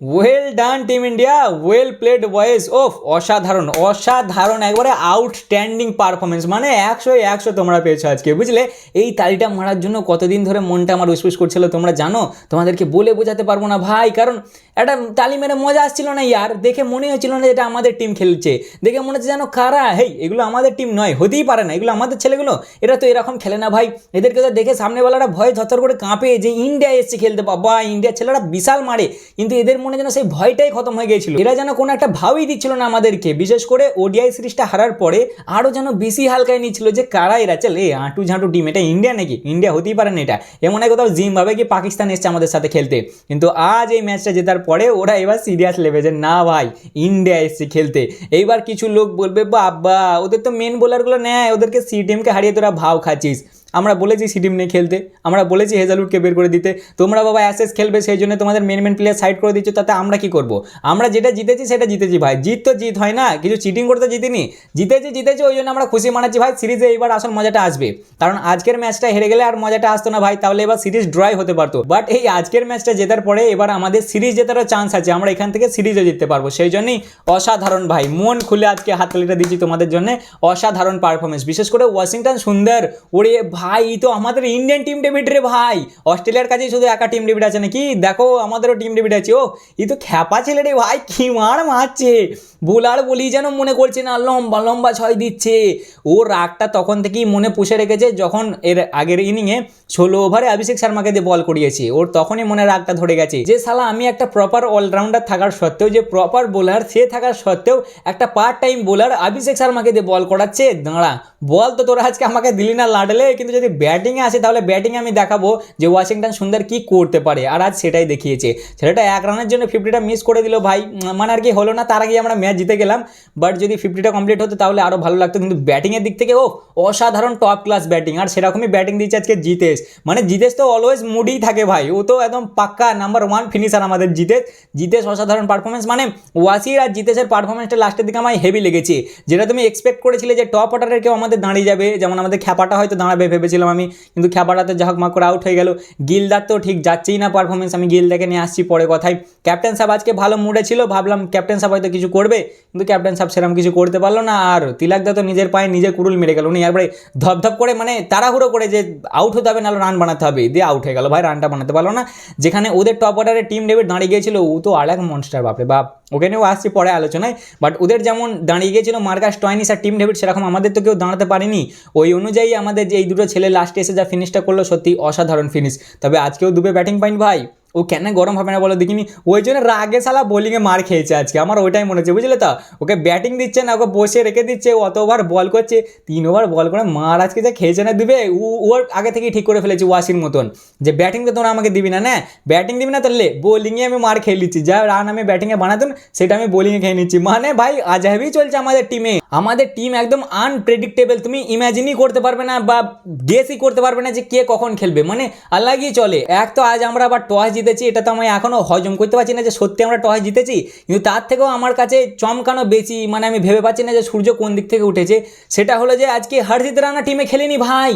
Well done team India well played boys ওফ অসাধারণ অসাধারণ, একবারে আউটস্ট্যান্ডিং পারফরমেন্স মানে একশো একশো তোমরা পেয়েছ আজকে, বুঝলে? এই তালিটা মারার জন্য কতদিন ধরে মনটা আমার উসপুস করছিল, তোমরা জানো? তোমাদেরকে বলে বোঝাতে পারব না, ভাই, কারণ একটা তালি মেরে মজা আসছিল না, ইয়ার। দেখে মনে হচ্ছিল না এটা আমাদের টিম খেলছে। দেখে মনে হচ্ছে যেন কারা? হেই, এগুলো আমাদের টিম নয়, হতেই পারে না। এগুলো আমাদের ছেলেগুলো, এরা তো এরকম খেলে না, ভাই। এদেরকে তো দেখে সামনেবেলাটা ভয় থরথর করে কাঁপে যে, ইন্ডিয়া এসছে খেলতে, বাবা, ইন্ডিয়ার ছেলেরা বিশাল মারে। কিন্তু এদের মনে যেন সেই ভয়টাই খতম হয়ে গিয়েছিল। এরা যেন কোনো একটা ভাবই দিচ্ছিল না আমাদেরকে। বিশেষ করে ওডিআই সিরিজটা হারার পরে আরও যেন বেশি হালকায় নিচ্ছিল যে, কারা এরা? চল, এ আঁটু ঝাঁটু টিম এটা ইন্ডিয়া নাকি? ইন্ডিয়া হতেই পারে না এটা। এমন এক কোথাও জিম্বাবে কি পাকিস্তান এসছে আমাদের সাথে খেলতে। কিন্তু আজ এই ম্যাচটা জেতার পরে ওরা এবার সিরিয়াস লেবে যে, না ভাই, ইন্ডিয়া এসছে খেলতে। এইবার কিছু লোক বলবে বাবা ওদের তো মেন বোলারগুলো নেয়, ওদেরকে সি টিমকে হারিয়ে তোরা ভাও খাচ্ছিস। আমরা বলেছি সি টিম নিয়ে খেলতে, আমরা বলেছি হেজালুডকে বের করে দিতে, তোমরা বাবা অ্যাসেস খেলবে, সেই জন্য তোমাদের মেন মেন প্লেয়ার সাইড করে দিচ্ছ, তাতে আমরা কি করব? আমরা যেটা জিতেছি সেটা জিতেছি ভাই, জিত তো জিত হয় না, কিছু চিটিং করতে জিতিনি, জিতেছি জিতেছি, ওই জন্য আমরা খুশি মানাচ্ছি ভাই, সিরিজে এইবার আসল মজাটা আসবে, কারণ আজকের ম্যাচটা হেরে গেলে আর মজাটা আসতো না ভাই, তাহলে এবার সিরিজ ড্রয় হতে পারতো বাট এই আজকের ম্যাচটা জেতার পরে এবার আমাদের সিরিজ জেতারও চান্স আছে, আমরা এখান থেকে সিরিজও জিততে পারব, সেই জন্যই অসাধারণ ভাই, মন খুলে আজকে হাততালিটা দিচ্ছি তোমাদের জন্য, অসাধারণ পারফরমেন্স বিশেষ করে ওয়াশিংটন সুন্দর, ওরে ভাই তো আমাদের ইন্ডিয়ান টিম ডেভিড রে ভাই। অস্ট্রেলিয়ার কাছে শুধু একা টিম ডেভিড আছে নাকি? দেখো, আমাদেরও টিম ডেভিড আছে, ও। ই তো খ্যাপা ছেলে রে ভাই, কি মার মারছে? বোলার বলি যেন মনে করছে না, লম্বা লম্বা ছয় দিচ্ছে। ও রাগটা তখন থেকেই মনে পুষে রেখেছে যখন এর আগের ইনিংয়ে ষোলো ওভারে অভিষেক শর্মাকে দিয়ে বল করিয়েছে। ওর তখনই মনে রাগটা ধরে গেছে যে সালা আমি একটা প্রপার অলরাউন্ডার থাকার সত্ত্বেও, যে প্রপার বোলার সে থাকার সত্ত্বেও, একটা পার্ট টাইম বোলার অভিষেক শর্মাকে দিয়ে বল করাচ্ছে। দাঁড়া, বল তো তোরা আজকে আমাকে দিলি না লাডলে, কিন্তু যদি ব্যাটিংয়ে আসে, তাহলে ব্যাটিংয়ে আমি দেখাবো যে ওয়াশিংটন সুন্দর কি করতে পারে। আর আজ সেটাই দেখিয়েছে। ছেলেটা এক রানের জন্য ফিফটিটা মিস করে দিল ভাই। মানে আর কি হলো না, তার আগে আমরা ম্যাচ জিতে গেলাম বাট যদি ফিফটিটা কমপ্লিট হতো তাহলে আরও ভালো লাগতো। কিন্তু ব্যাটিংয়ের দিক থেকে ও অসাধারণ টপ ক্লাস ব্যাটিং আর সেরকমই ব্যাটিং দিচ্ছে আজকে জিতেশ। মানে জিতেশ তো অলওয়েজ মুডেই থাকে ভাই, ও তো একদম পাক্কা নাম্বার ওয়ান ফিনিশার আমাদের জিতেশ। জিতেশ অসাধারণ পারফরমেন্স মানে ওয়াসির আর জিতেশের পারফরমেন্সটা লাস্টের দিকে আমার হেভি লেগেছে। যেটা তুমি এক্সপেক্ট করেছিলে যে টপ অর্ডারের কেউ আমাদের দাঁড়িয়ে যাবে, যেমন আমাদের খ্যাপাটা হয়তো দাঁড়াবে ভেবেছিলাম আমি, কিন্তু খ্যাপাটাতে যাহোক মা করে আউট হয়ে গেল। গিলদার তো ঠিক যাচ্ছেই না পারফরমেন্স আমি গিলদাকে নিয়ে আসছি পরে কথায়। ক্যাপ্টেন সাহেব আজকে ভালো মুডে ছিল, ভাবলাম ক্যাপ্টেন সাহেব হয়তো কিছু করবে। কিন্তু ক্যাপ্টেন সাহেব সেরকম কিছু করতে পারল না, আর তিলাকদা তো নিজের পায়ে নিজে কুরুল মেরে গেল। উনি একবারে ধপধপ করে মানে তাড়াহুড়ো করে যে আউট হতে হবে, নাহলে রান বানাতে হবে। দিয়ে আউট হয়ে গেল। ভাই রানটা বানাতে পারল না। যেখানে ওদের টপ অর্ডারে টিম ডেভিড দাঁড়িয়ে গিয়েছিল, ও তো আর এক মনস্টার বাপরে বাপ। ওকে নিয়েও আসছি পরে আলোচনায়। বাট ওদের যেমন দাঁড়িয়ে গিয়েছিল মার্কাস টয়নিস আর টিম ডেভিড সেরকম, আমাদের তো কেউ দাঁড়াতে পারেনি। ওই অনুযায়ী আমাদের যে এই দুটো ছেলে লাস্টে এসে যা ফিনিশটা করল, সত্যি অসাধারণ ফিনিশ তবে আজকেও দুবে ব্যাটিং পাইন ভাই। ও কেন গরম হবে না বলো দেখিনি? ওই জন্য রাগে সালা বোলিংয়ে মার খেয়েছে আজকে। আমার ওইটাই মনে হচ্ছে, বুঝলে তো? ওকে ব্যাটিং দিচ্ছে না, ওকে বসে রেখে দিচ্ছে অত ওভার বল করছে তিন ওভার বল করে মার আজকে যে খেয়েছে না দিবে? ও ওর আগে থেকেই ঠিক করে ফেলেছে ওয়াসির মতন। যে ব্যাটিং তো তোমরা আমাকে দিবি না না? ব্যাটিং দিবি না তাহলে বোলিংয়ে আমি মার খেয়ে নিচ্ছি। যা রান আমি ব্যাটিংয়ে বানাতাম সেটা আমি বোলিংয়ে খেয়ে নিচ্ছি। মানে ভাই আজাবই চলছে আমাদের টিমে আমাদের টিম একদম আনপ্রেডিক্টেবল তুমি ইমাজিনই করতে পারবে না বা গেসই করতে পারবে না যে কে কখন খেলবে। মানে আল্লাহই চলে। এক তো আজ আমরা আবার টস জিতেছি, এটা তো আমি এখনও হজম করতে পারছি না যে সত্যি আমরা টস জিতেছি। কিন্তু তার থেকেও আমার কাছে চমকানো বেশি মানে আমি ভেবে পাচ্ছি না যে সূর্য কোন দিক থেকে উঠেছে। সেটা হলো যে আজকে হরজিত রানা টিমে খেলেনি ভাই।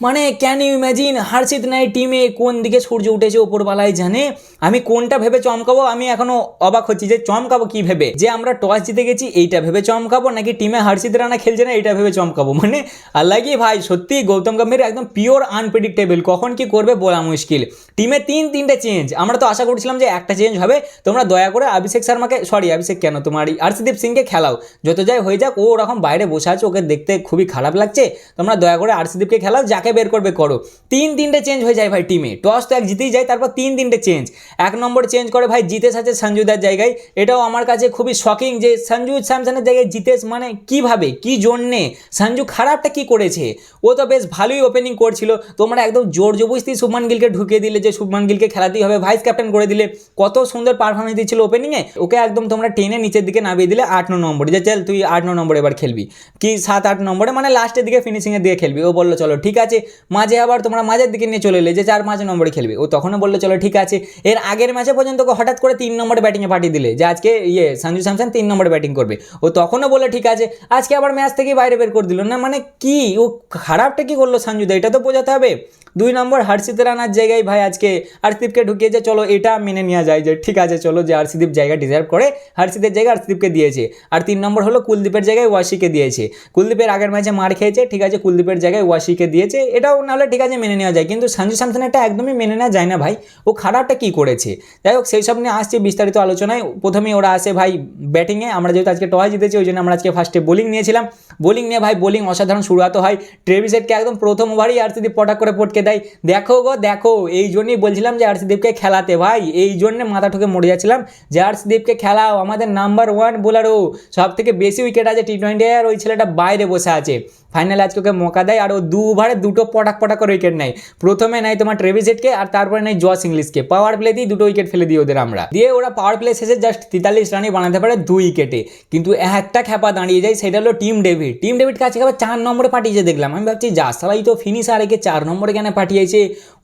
মানে ক্যান ইউ ইম্যাজিন হার্ষিত নাই টিমে কোন দিকে সূর্য উঠেছে ওপরবেলায় জানে? আমি কোনটা ভেবে চমকাবো? আমি এখনও অবাক হচ্ছি যে চমকাবো কি ভেবে? যে আমরা টস জিতে গেছি, এইটা ভেবে চমকাবো? নাকি টিমে হার্ষিত রানা খেলছে না, এইটা ভেবে চমকাবো? মানে আল্লাহ কি ভাই, সত্যি গৌতম গম্ভীর একদম পিওর আনপ্রেডিক্টেবল কখন কি করবে বলা মুশকিল। টিমে তিন, তিনটে চেঞ্জ আমরা তো আশা করছিলাম যে একটা চেঞ্জ হবে। তোমরা দয়া করে অভিষেক শর্মাকে সরি অভিষেক কেন? তোমার হর্ষদীপ সিংকে খেলাও। যত যাই হয়ে যাক, ও ওরকম বাইরে বসে আছে, ওকে দেখতে খুবই খারাপ লাগছে। তোমরা দয়া করে হর্ষদীপকে খেলাও, যাকে বের করবে করো? তিন তিনটে চেঞ্জ হয়ে যায় ভাই টিমে টস তো এক জিতেই যায়, তারপর তিন তিনটে চেঞ্জ এক নম্বর চেঞ্জ করে ভাই জিতেশ আছে সঞ্জুদার জায়গায়। এটাও আমার কাছে খুবই শকিং যে সঞ্জু স্যামসনের জায়গায় জিতেশ মানে কীভাবে, কি জন্যে? সঞ্জু খারাপটা কি করেছে? ও তো বেশ ভালোই ওপেনিং করছিল। তোমরা একদম জোর জবস্তি শুভমান গিলকে ঢুকিয়ে দিলে যে শুভমান গিলকে খেলাতেই হবে ভাইস ক্যাপ্টেন করে দিলে। কত সুন্দর পারফরমেন্স দিচ্ছিল ওপেনিংয়ে ওকে একদম তোমরা টেনে নিচের দিকে নামিয়ে দিলে আট, ন নম্বরে। যে চল তুই আট, ন নম্বরে এবার খেলবি। কি সাত, আট নম্বরে মানে লাস্টের দিকে ফিনিশিংয়ের দিকে খেলবি। ও বলল, চলো, ঠিক আছে আছে, মাঝে আবার তোমরা মাঝের দিকে নিয়ে চলে এলে যে চার পাঁচ নম্বরে খেলবে। ও তখনও বলল, চলো ঠিক আছে। এর আগের ম্যাচে পর্যন্ত হঠাৎ করে তিন নম্বরে ব্যাটিংয়ে পাঠিয়ে দিলে, যে আজকে ইয়ে সঞ্জু স্যামসন তিন নম্বরে ব্যাটিং করবে। ও তখনও বলে ঠিক আছে। আজকে আবার ম্যাচ থেকে বাইরে বের করে দিল। না মানে কি? ও খারাপটা কি করল সঞ্জুদা এটা তো বোঝাতে হবে। দুই নম্বর হর্ষিত রানার জায়গায় ভাই আজকে হর্ষদীপকে ঢুকিয়েছে চলো এটা মেনে নেওয়া যায় যে, ঠিক আছে, চলো যে হর্ষদীপ জায়গা ডিজার্ভ করে হর্ষিতের জায়গায় হর্ষদীপকে দিয়েছে। আর তিন নম্বর হলো কুলদীপের জায়গায় ওয়াশিকে দিয়েছে। কুলদীপের আগের ম্যাচে মার খেয়েছে, ঠিক আছে, কুলদীপের জায়গায় ওয়াশিকে দিয়েছে। এটাও নাহলে ঠিক আছে মেনে নেওয়া যায়। কিন্তু সঞ্জু স্যামসন এটা একদমই মেনে নেওয়া যায় না ভাই। ও খারাপটা কি করেছে? যাই হোক, সেই সব নিয়ে আসছে বিস্তারিত আলোচনায়। প্রথমেই ওরা আসে ভাই ব্যাটিংয়ে আমরা যেহেতু আজকে টস জিতেছি, ওই জন্য আমরা আজকে ফার্স্টে বোলিং নিয়েছিলাম। বোলিং নিয়ে ভাই বোলিং অসাধারণ শুরুয়াত হয়। ট্রেভিসেটকে একদম প্রথম ওভারই আরসিদীপ পটাক করে পটকে দেয়। দেখো গো, দেখো, এই জন্যই বলছিলাম যে আরসিদীপকে খেলাতে ভাই। এই জন্য মাথা ঠুকে মরে যাচ্ছিলাম। যে আরসিদীপকে খেলাও, আমাদের নাম্বার ওয়ান বোলারও সব থেকে বেশি উইকেট আছে টি টোয়েন্টি আর ওই ছেলেটা বাইরে বসে আছে। ফাইনালে আজকে ওকে মৌকা দেয়। আর ও দু ওভারে দুটো পটাক পটাক করে উইকেট নেয়। প্রথমে নেয় তোমার ট্রেভিজেটকে আর তারপরে নেয় জস ইংলিশকে পাওয়ার প্লে দিয়ে দুটো উইকেট ফেলে দিই ওদের আমরা। দিয়ে ওরা পাওয়ার প্লে শেষে জাস্ট তেতাল্লিশ রানই বানাতে পারে দুই উইকেটে কিন্তু একটা খ্যাপা দাঁড়িয়ে যায়, সেটা হলো টিম ডেভিড টিম ডেভিড কাছে আবার চার নম্বরে পাঠিয়েছে দেখলাম। আমি ভাবছি, যা সালাই তো ফিনিশার একে চার নম্বরে কেন পাঠিয়েছে?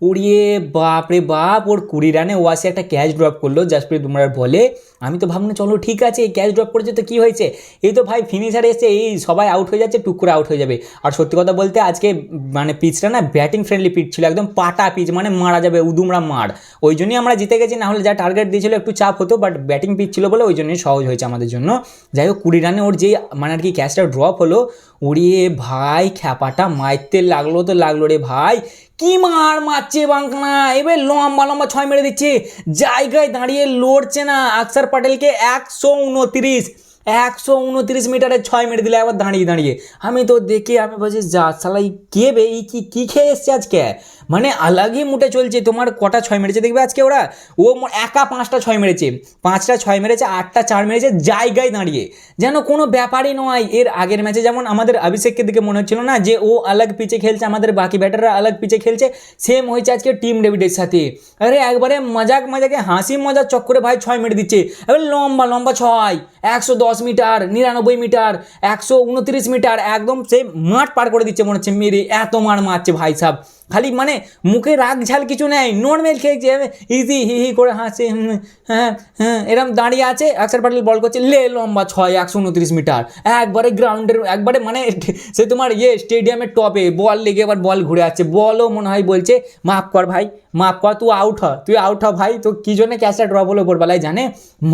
উড়িয়ে বাপ রে বাপ, ওর কুড়ি রানে ওয়াসে একটা ক্যাচ ড্রপ করল জাসপ্রীত বুমরার বলে। আমি তো ভাবলাম, চলো, ঠিক আছে, এই ক্যাচ ড্রপ করেছে তো কী হয়েছে? এই তো ভাই ফিনিশার এসছে, এই সবাই আউট হয়ে যাচ্ছে টুক করে আউট হয়ে যাবে। আর সত্যি কথা বলতে, আজকে মানে পিচটা না ব্যাটিং ফ্রেন্ডলি পিচ ছিল, একদম পাটা পিচ মানে মারা যাবে, উদুমরা মার। ওই জন্যই আমরা জিতে গেছি, না হলে যা টার্গেট দিয়েছিল একটু চাপ হতো বাট ব্যাটিং পিচ ছিল বলে ওই জন্যই সহজ হয়েছে আমাদের জন্য। যাই হোক, কুড়ি রানে ওর যে মানে আর কি ক্যাচটা ড্রপ হলো, উড়িয়ে ভাই, খ্যাপাটা মারতে লাগল তো লাগল রে ভাই। কি মার মারছে বাংলা এবার লম্বা লম্বা ছয় মেরে দিচ্ছে, জায়গায় দাঁড়িয়ে লড়ছে না। আকসার প্যাটেলকে একশো উনত্রিশ একশো উনত্রিশ মিটারে ছয় মেরে দিলে আবার দাঁড়িয়ে দাঁড়িয়ে। আমি তো দেখে, আমি বলছি, যা সালাই কে বে? এই কি, কী খেয়ে এসছে আজকে? মানে আলাগই মুটে চলছে, তোমার কটা ছয় মেরেছে দেখবে আজকে ওরা? ও একা পাঁচটা ছয় মেরেছে, পাঁচটা ছয় মেরেছে, আটটা চার মেরেছে, জায়গায় দাঁড়িয়ে। যেন কোনো ব্যাপারই নয়, এর আগের ম্যাচে যেমন আমাদের অভিষেককে দিকে মনে হচ্ছিল না যে ও আলাগ পিচে খেলছে, আমাদের বাকি ব্যাটাররা আলাগ পিচে খেলছে সেম হয়েছে আজকে টিম ডেভিডের সাথে। আরে একবারে মজাক মজাকে, হাসি মজার চক্করে ভাই ছয় মেরে দিচ্ছে। এবার লম্বা লম্বা ছয়, একশো দশ মিটার, নিরানব্বই মিটার, একশো উনত্রিশ মিটার, একদম সে মাঠ পার করে দিচ্ছে মনে হচ্ছে, মেরে এত মার মারছে ভাই সাহ খালি মানে মুখে রাগ ঝাল কিছু নেই, নর্মেল খেয়েছে ইজি হি হি করে হাসে হ্যাঁ হ্যাঁ এরম দাঁড়িয়ে আছে, অক্ষর প্যাটেল বল করছে, লে লম্বা ছয়, একশো উনত্রিশ মিটার, একবারে গ্রাউন্ডের একবারে মানে সে তোমার ইয়ে স্টেডিয়ামের টপে বল লেগে এবার বল ঘুরে আসছে বলও মনে হয় বলছে, মাফ কর ভাই মাফ কর তুই আউট হ, তুই আউট হ ভাই, তো কী জন্য ক্যাচটা ড্রপ হলো ওপরবেলায় জানে?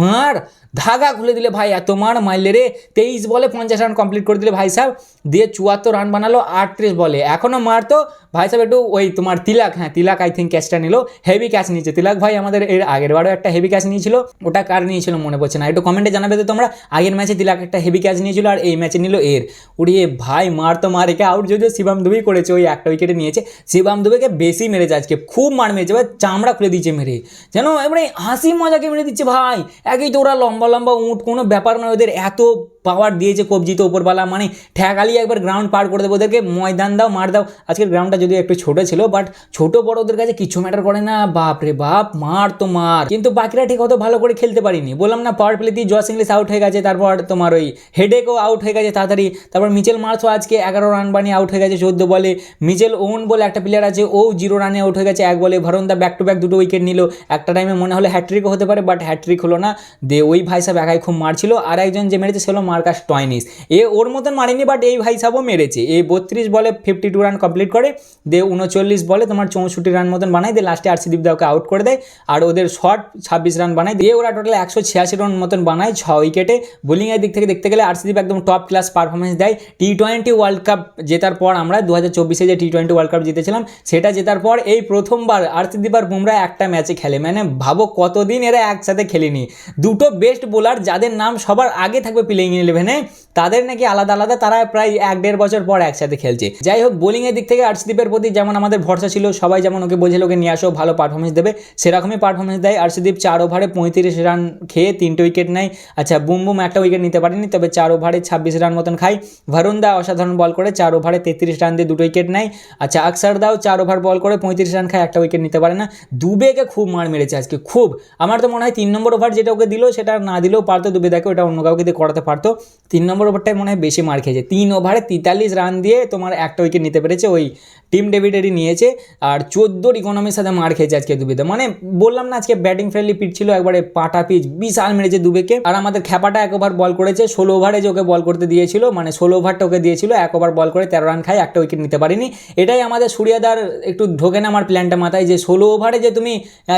মার ধাগা খুলে দিলে ভাই, এত মার মারলে রে, তেইশ বলে পঞ্চাশ রান কমপ্লিট করে দিলে ভাই সাহেব, দিয়ে চুয়াত্তর রান বানালো, আটত্রিশ বলে। এখনও মারতো ভাই সাহেব একটু ওই তোমার তিলাক হ্যাঁ তিলাক আই থিঙ্ক ক্যাচটা নিল হেভি ক্যাচ নিয়েছে। তিলাক ভাই আমাদের এর আগের বারও একটা হেভি ক্যাচ নিয়েছিল, ওটা কার নিয়েছিল মনে পড়ছে না। একটু কমেন্টে জানাবে তো তোমরা, আগের ম্যাচে তিলাক একটা হেভি ক্যাচ নিয়েছিল আর এই ম্যাচে নিল এর। উড়িয়ে ভাই, মার তো মার, একে আউট যদিও শিবাম দুবেই করেছে, ওই একটা উইকেটে নিয়েছে। শিবাম দুবেকে বেশি মেরেছে আজকে, খুব মার মেরেছে, ভাই, চামড়া খুলে দিচ্ছে মেরে। যেন এবারে হাসি মজাকে মেরে দিচ্ছে ভাই। একই তো ওরা লম্বা লম্বা উঁট, কোনো ব্যাপার নয়, ওদের এত পাওয়ার দিয়েছে কবজিতে ওপরবেলা মানে ঠেকালি একবার গ্রাউন্ড পার করে দেবো ওদেরকে, ময়দান দাও, মার দাও। আজকের গ্রাউন্ডটা যদি একটু ছোট ছিল বাট ছোট বড় ওদের কাছে কিছু ম্যাটার করে না। বাপ রে বাপ, মার তো মার। কিন্তু বাকিরা ঠিক অত ভালো করে খেলতে পারিনি। বললাম না পাওয়ার প্লেতেই জস ইংলিশ আউট হয়ে গেছে, তারপর তোমার ওই হেডেকও আউট হয়ে গেছে তাড়াতাড়ি। তারপর মিচেল মার্সও আজকে এগারো রান বানিয়ে আউট হয়ে গেছে চোদ্দ বলে। মিচেল ওন বলে একটা প্লেয়ার আছে, ও জিরো রানে আউট হয়ে গেছে এক বলে। ভরন্দা ব্যাক টু ব্যাক দুটো উইকেট নিল। একটা টাইমে মনে হলো হ্যাট্রিকও হতে পারে বাট হ্যাট্রিক হলো না। দে, ওই ভাই সাহেব একাই খুব মারছিল। আর একজন যে মেরেছে সে মার্কাস টয়নিস এ ওর মতন মারেনি বাট এই ভাই সাবও মেরেছে। এ বত্রিশ বলে ফিফটি টু রান কমপ্লিট করে, দে উনচল্লিশ বলে তোমার চৌষট্টি রান মতন বানায় দিয়ে লাস্টে আর আরসিদীপ দাওকে আউট করে দেয়, আর ওদের শর্ট ছাব্বিশ রান বানায় দিয়ে ওরা টোটাল একশো ছিয়াশি রান মতন বানায় ছ উইকেটে বোলিংয়ের দিক থেকে দেখতে গেলে আর আরসিদীপ একদম টপ ক্লাস পারফরমেন্স দেয়। টি টোয়েন্টি ওয়ার্ল্ড কাপ জেতার পর আমরা দু হাজার চব্বিশে যে টি টোয়েন্টি ওয়ার্ল্ড কাপ জিতেছিলাম, সেটা জেতার পর এই প্রথমবার আরসিদীপ আর বুমরা একটা ম্যাচে খেলে। মানে ভাবো কতদিন এরা একসাথে খেলেনি। দুটো বেস্ট বোলার যাদের নাম সবার আগে থাকবে প্লেইং ইলেভেনে তাদের নাকি আলাদা আলাদা, তারা প্রায় এক দেড় বছর পর একসাথে খেলছে। যাই হোক বোলিংয়ের দিক থেকে আর্শদীপের প্রতি যেমন আমাদের ভরসা ছিল, সবাই যেমন ওকে বোঝে ওকে নিয়ে আসো, ভালো পারফরমেন্স দেবে, সেরকমই পারফরমেন্স দেয়। আর্শদীপ চার ওভারে পঁয়ত্রিশ রান খেয়ে তিনটে উইকেট নেয়। আচ্ছা বুম বুম একটা উইকেট নিতে পারেনি, তবে চার ওভারে ছাব্বিশ রান মতন খায়। ভারুন দা অসাধারণ বল করে, চার ওভারে তেত্রিশ রান দিয়ে দুটো উইকেট নেয়। আচ্ছা আকসার দাও চার ওভার বল করে, পঁয়ত্রিশ রান খায়, একটা উইকেট নিতে পারে না। দুবেকে খুব মার মেরেছে আজকে, খুব। আমার তো মনে হয় তিন নম্বর ওভার যেটা ওকে দিল, সেটা না দিলেও পারতো দুবে দেখে ওটা অন্য কাউকে দিয়ে করাতে পারতো। পারতো তিন নম্বর ওভারটায় মনে হয় বেশি মার খেয়েছে। তিন ওভারে তেতাল্লিশ রান দিয়ে তোমার একটা উইকেট নিতে পেরেছে ওই টিম ডেভিডেরই নিয়েছে আর চোদ্দোর ইকোনমির সাথে মার খেয়েছে আজকে দুবেতে মানে বললাম না, আজকে ব্যাটিং ফ্রেন্ডলি পিচ ছিল, একবারে পাটা পিচ বিশাল মেরেছে দুবেকে আর আমাদের খ্যাপাটা এক ওভার বল করেছে, ষোলো ওভারে যে ওকে বল করতে দিয়েছিল মানে ষোলো ওভারটা ওকে দিয়েছিল, এক ওভার বল করে তেরো রান খায়, একটা উইকেট নিতে পারিনি। এটাই আমাদের সুরিয়াদার একটু ঢোকে না আমার প্ল্যানটা মাথায় যে ষোলো ওভারে যে তুমি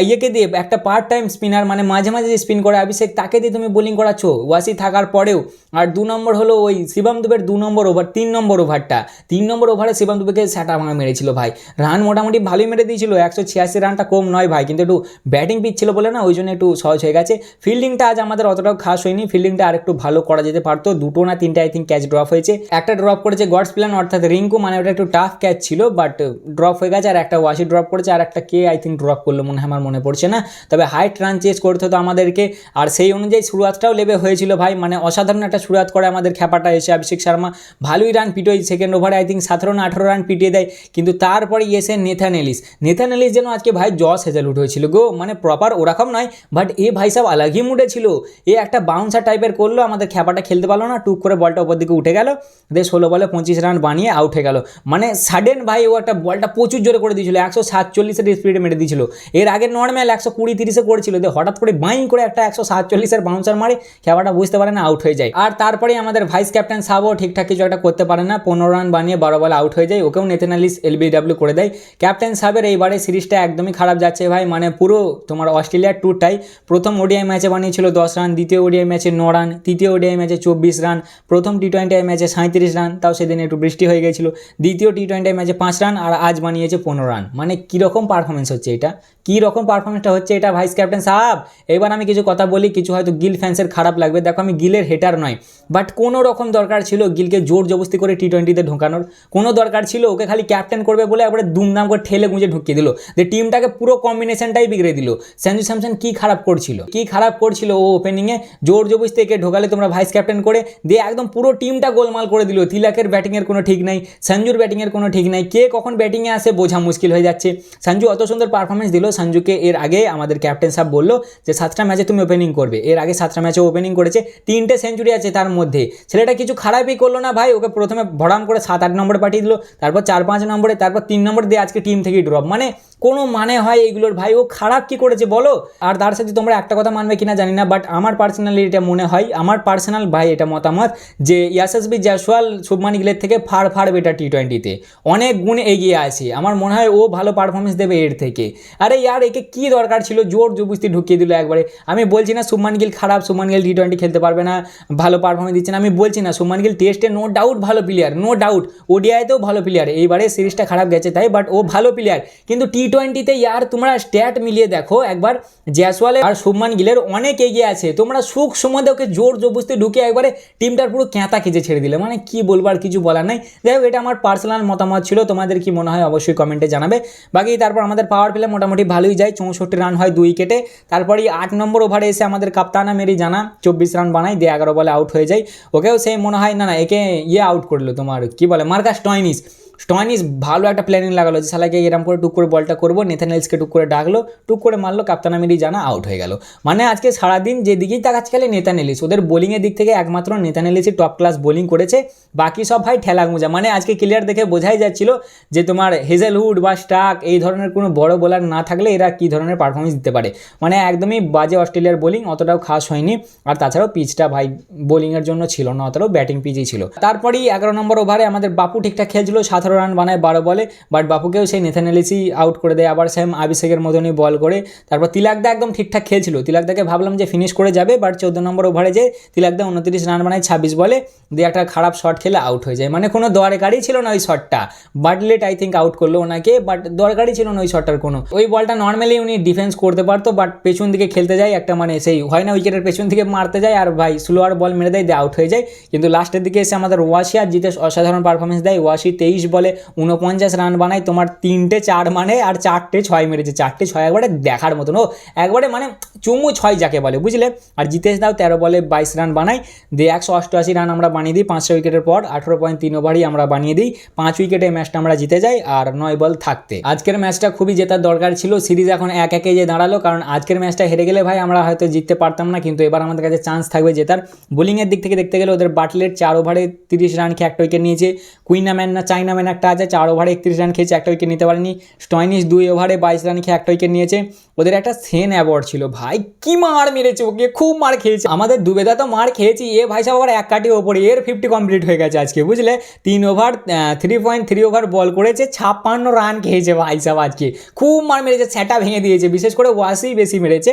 ইয়েকে দিয়ে একটা পার্ট টাইম স্পিনার মানে মাঝে মাঝে যে স্পিন করে অভিষেক, তাকে দিয়ে তুমি বোলিং করাচ্ছ ওয়াসি থাকার পরেও। আর দু নম্বর হলো ওই শিবম দুবের দু নম্বর ওভার তিন নম্বর ওভারটা তিন নম্বর ওভারে শিবম দুবেকে স্যাটা ভাঙা মেরেছিল ভাই। রান মোটামুটি ভালোই মেরে দিয়েছিল, একশো ছিয়াশি রানটা কম নয় ভাই, কিন্তু একটু ব্যাটিং পিচ ছিল বলে না, ওই জন্য একটু সহজ হয়ে গেছে। ফিল্ডিংটা আজ আমাদের অতটাও খাস হয়নি ফিল্ডিংটা আর একটু ভালো করা যেতে পারতো। দুটো না তিনটে আই থিঙ্ক ক্যাচ ড্রপ হয়েছে। একটা ড্রপ করেছে গডস প্ল্যান অর্থাৎ রিঙ্কু মানে ওটা একটু টাফ ক্যাচ ছিল বাট ড্রপ হয়ে গেছে, আর একটা ওয়াশি ড্রপ করেছে, আর একটা কে আই থিঙ্ক ড্রপ করল মনে হয় আমার মনে পড়ছে না। তবে হাইট রান চেস করতে হতো আমাদেরকে, আর সেই অনুযায়ী শুরুয়াতটাও লেবে হয়েছিল ভাই মানে অসাধারণ একটা শুরুয়াত করে আমাদের খ্যাপাটা এসে অভিষেক শর্মা। ভালোই রান পিটোয় সেকেন্ড ওভারে আই থিঙ্ক সতেরো না আঠারো রান পিটিয়ে দেয়। কিন্তু তারপরে এসে নেথান এলিস নেথান এলিস যেন আজকে ভাই জস হেজালুট হয়েছিল গো মানে প্রপার ওরকম নয় বাট এ ভাই সব আলাগই মুডে ছিল। এ একটা বাউন্সার টাইপের করল, আমাদের খ্যাপাটা খেলতে পারল না, টুক করে বলটা ওপর দিকে উঠে গেল দিয়ে ষোলো বলে পঁচিশ রান বানিয়ে আউট হয়ে গেল। মানে সাডেন ভাই ও একটা বলটা প্রচুর জোরে করে দিয়েছিল, একশো সাতচল্লিশের স্পিডে মেরে দিয়েছিল। এর আগে নর্মাল একশো কুড়ি তিরিশে করেছিল দিয়ে হঠাৎ করে বাইং করে একটা একশো সাতচল্লিশের বাউন্সার মারে খেলাটা বুঝতে পারে না আউট হয়ে যায়। আর তারপরে আমাদের ভাইস ক্যাপ্টেন সাবও ঠিকঠাক কিছু একটা করতে পারে না, পনেরো রান বানিয়ে বারো বলে আউট হয়ে যায়, ওকেও নেতেনালিস এলবিডাব্লিউ করে দেয়। ক্যাপ্টেন সাহেবের এইবারে সিরিজটা একদমই খারাপ যাচ্ছে ভাই। মানে পুরো তোমার অস্ট্রেলিয়ার ট্যুরটাই প্রথম ওডিআই ম্যাচে বানিয়েছিল দশ রান দ্বিতীয় ওডিআই ম্যাচে ন রান তৃতীয় ওডিআই ম্যাচে চব্বিশ রান প্রথম টি টোয়েন্টি ম্যাচে সাঁত্রিশ রান তাও সেদিন একটু বৃষ্টি হয়ে গেছিল। দ্বিতীয় টি টোয়েন্টি ম্যাচে পাঁচ রান আর আজ বানিয়েছে পনেরো রান মানে কীরকম পারফরমেন্স হচ্ছে এটা? কী রকম পারফরমেন্সটা হচ্ছে এটা ভাইস ক্যাপ্টেন সাহাব? এবার আমি কিছু কথা বলি, কিছু হয়তো গিল ফ্যান্সের খারাপ লাগবে। দেখো আমি গিলের হেটার নয়। বাট কোনো রকম দরকার ছিল গিলকে জোর জবস্তি করে টি টোয়েন্টিতে ঢোকানোর। কোনো দরকার ছিল ওকে খালি ক্যাপ্টেন করবে বলে একবারে দুমদাম করে ঠেলে গুঁজে ঢুকিয়ে দিল। যে টিমটাকে পুরো কম্বিনেশনটাই বিগড়ে দিল। সঞ্জু স্যামসন কী খারাপ করছিল? কী খারাপ করছিল ও ওপেনিংয়ে জোর জবস্তি থেকে ঢোকালে তোমরা ভাইস ক্যাপ্টেন করে দিয়ে একদম পুরো টিমটা গোলমাল করে দিল। তিলাকের ব্যাটিংয়ের কোনো ঠিক নাই সঞ্জুর ব্যাটিংয়ের কোনো ঠিক নাই। কে কখন ব্যাটিংয়ে আসে বোঝা মুশকিল হয়ে যাচ্ছে। সঞ্জু অত সুন্দর পারফরমেন্স দিল। সঞ্জুকে এর আগে আমাদের ক্যাপ্টেন সাহেব বলল যে, সাতটা ম্যাচে তুমি ওপেনিং করবে। এর আগে সাতটা ম্যাচে ওপেনিং করেছে। তিনটে সেঞ্চুরি আছে তার মধ্যে। ছেলেটা কিছু খারাপই করল না ভাই। ওকে প্রথমে ভরাম করে সাত আট নম্বরে পাঠিয়ে দিল। তারপর চার পাঁচ নম্বরে তারপর তিন নম্বর দিয়ে আজকে টিম থেকেই ড্রপ মানে কোনো মানে হয় এইগুলোর? ভাই, ও খারাপ কি করেছে বলো? আর তার সাথে তোমরা একটা কথা মানবে কিনা জানি না বাট আমার পার্সোনালি এটা মনে হয়, আমার পার্সোনাল ভাই এটা মতামত যে ইয়াসএসবি জয়সওয়াল শুভমান গিলের থেকে ফার ফাড় বেটার টি টোয়েন্টিতে অনেক গুণ এগিয়ে আছে। আমার মনে হয় ও ভালো পারফরমেন্স দেবে এর থেকে। আরে ইয়ার, একে কি দরকার ছিল? জোর জবস্তি ঢুকিয়ে দিল একবারে। আমি বলছি না শুভমান গিল খারাপ শুভমান গিল টি টোয়েন্টি খেলতে পারবে না, ভালো পারফরমেন্স দিচ্ছে না। আমি বলছি না শুভমান গিল টেস্টে নো ডাউট ভালো প্লেয়ার নো ডাউট ওডিআইতেও ভালো প্লেয়ার এইবারে সিরিজটা খারাপ গেছে তাই বাট ও ভালো প্লেয়ার কিন্তু টি টোয়েন্টিতে ইয়ার তোমরা স্ট্যাট মিলিয়ে দেখো। একবার জয়সওয়ালের আর শুভমান গিলের অনেক এগিয়ে আছে। তোমরা সুখ সময় ওকে জোর জবস্তি ঢুকে একবারে টিমটার পুরো ক্যাঁতা কেজে ছেড়ে দিলে। মানে কি বলব আর কিছু বলার নাই। যাই হোক, এটা আমার পার্সোনাল মতামত ছিল। তোমাদের কি মনে হয় অবশ্যই কমেন্টে জানাবে। বাকি তারপর আমাদের পাওয়ার প্লে মোটামুটি ভালোই যায়। চৌষট্টি রান হয় দুই উইকেটে তারপরে আট নম্বর ওভারে এসে আমাদের কাপ্তানা মেরি জানা চব্বিশ রান বানাই দিয়ে এগারো বলে আউট হয়ে যায়। ওকেও সেই মনে হয়, না না, একে ইয়ে আউট করল তোমার, কি বলে, মার্কাস টয়নিস। স্টয়নিস ভালো একটা প্ল্যানিং লাগালো যে সালাকে এরম করে টুক করে বলটা করব নেথানেলসকে টুক করে ডাকলো, টুক করে মারলো, কাপ্তান মেরি জানা আউট হয়ে গেল। মানে আজকে সারাদিন যেদিকেই তাকাচ্ছে খেলে নেতানেলিস ওদের বোলিংয়ের দিক থেকে একমাত্র নেতানেলিসই টপ ক্লাস বোলিং করেছে। বাকি সব ভাই ঠেলা গুঁজা। মানে আজকে ক্লিয়ার দেখে বোঝাই যাচ্ছিল যে তোমার হেজেলহুড বা স্টাক এই ধরনের কোনো বড় বোলার না থাকলে এরা কী ধরনের পারফরমেন্স দিতে পারে। মানে একদমই বাজে অস্ট্রেলিয়ার বোলিং অতটাও খাস হয়নি। আর তাছাড়াও পিচটা ভাই বোলিংয়ের জন্য ছিল না, অতটাও ব্যাটিং পিচই ছিল। তারপরেই এগারো নম্বর ওভারে আমাদের বাপু ঠিকঠাক খেলছিল সতেরো রান বানায় বারো বলে বাট বাপুকেও সেই নেথানেলিসই আউট করে দেয়। আবার সেম অভিষেকের মতনই বল করে। তারপর তিলাকদা একদম ঠিকঠাক খেলছিল। তিলাকদাকে ভাবলাম যে ফিনিশ করে যাবে বাট চোদ্দ নম্বর ওভারে যে তিলাকদা উনত্রিশ রান বানায় ছাব্বিশ বলে, দিয়ে একটা খারাপ শট খেলে আউট হয়ে যায়। মানে কোনো দরকারই ছিল না ওই শটটা বাটলেট আই থিঙ্ক আউট করল ওনাকে বাট দরকারই ছিল না ওই শটটার কোনো। ওই বলটা নর্মালি উনি ডিফেন্স করতে পারতো বাট পেছন দিকে খেলতে যায়, একটা মানে সেই হয় না উইকেটের পেছন থেকে মারতে যায়, আর ভাই স্লোয়ার বল মেরে দেয়, দিয়ে আউট হয়ে যায়। কিন্তু লাস্টের দিকে এসে আমাদের ওয়াশি আর জিতেশ অসাধারণ পারফরমেন্স দেয়। ওয়াশি তেইশ বলে বলে উনপঞ্চাশ রান বানায় তোমার তিনটে চার মানে আর চারটে ছয় মেরেছে। চারটে ছয় একবারে দেখার মতন। ও, একবারে মানে চুমু ছয় যাকে বলে, বুঝলে? আর জিতেশ দাও তেরো বলে বাইশ রান বানাই। দিয়ে একশো অষ্টআশি রান আমরা বানিয়ে দিই পাঁচটা উইকেটের পর আঠেরো পয়েন্ট তিন ওভারই আমরা বানিয়ে দিই। পাঁচ উইকেটে ম্যাচটা আমরা জিতে যাই আর নয় বল থাকতে। আজকের ম্যাচটা খুবই জেতার দরকার ছিল। সিরিজ এখন এক একে যে দাঁড়াল, কারণ আজকের ম্যাচটা হেরে গেলে ভাই আমরা হয়তো জিততে পারতাম না, কিন্তু এবার আমাদের কাছে চান্স থাকবে জেতার। বোলিংয়ের দিক থেকে দেখতে গেলে ওদের বাটলেট চার ওভারে তিরিশ রান খেয়ে একটা উইকেট নিয়েছে। কুইনাম্যান না চাইনাম্যান একটা আছে, চার ওভারে একত্রিশ রান খেয়েছে, একটা উইকেট নিতে পারেনি। স্টয়নিস দুই ওভারে বাইশ রান খেয়ে একটা উইকেট নিয়েছে। ওদের একটা সেন অ্যাওয়ার্ড ছিল। ভাই, কি মার মেরেছে ওকে, খুব মার খেয়েছে। আমাদের দুবেদা তো মার খেয়েছি, এ ভাই সাহেব আবার এক কাটি ওপরে, এর ফিফটি কমপ্লিট হয়ে গেছে আজকে, বুঝলে? তিন over three point three over ball করেছে, ছাপ্পান্ন রান খেয়েছে ভাই সাহেব আজকে। খুব মার মেরেছে ছ্যাটা ভেঙে দিয়েছে, বিশেষ করে ওয়াসি বেশি মেরেছে।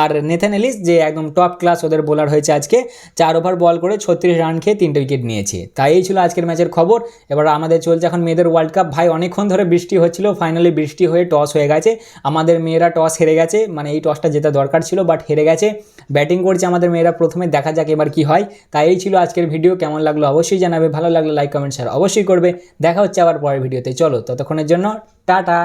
আর নেথান এলিস, যে একদম টপ ক্লাস ওদের বোলার হয়েছে আজকে, চার ওভার বল করে ছত্রিশ রান খেয়ে তিনটে উইকেট নিয়েছে। তাই এই ছিল আজকের ম্যাচের খবর। এবার আমাদের চলছে এখন মেয়েদের ওয়ার্ল্ড কাপ ভাই অনেকক্ষণ ধরে বৃষ্টি হচ্ছিল ফাইনালি বৃষ্টি হয়ে টস হয়ে গেছে। আমাদের মেয়েরা টস হেরে গেছে মানে এই টসটা জেতা দরকার ছিল বাট হেরে গেছে। ব্যাটিং করছে আমাদের মেয়েরা প্রথমে, দেখা যাক এবার কি হয়। তাই এই ছিল আজকের ভিডিও কেমন লাগল অবশ্যই জানাবে, ভালো লাগল লাইক কমেন্ট শেয়ার অবশ্যই করবে। দেখা হচ্ছে আবার পরের ভিডিওতে চলো, ততক্ষণের জন্য, টাটা!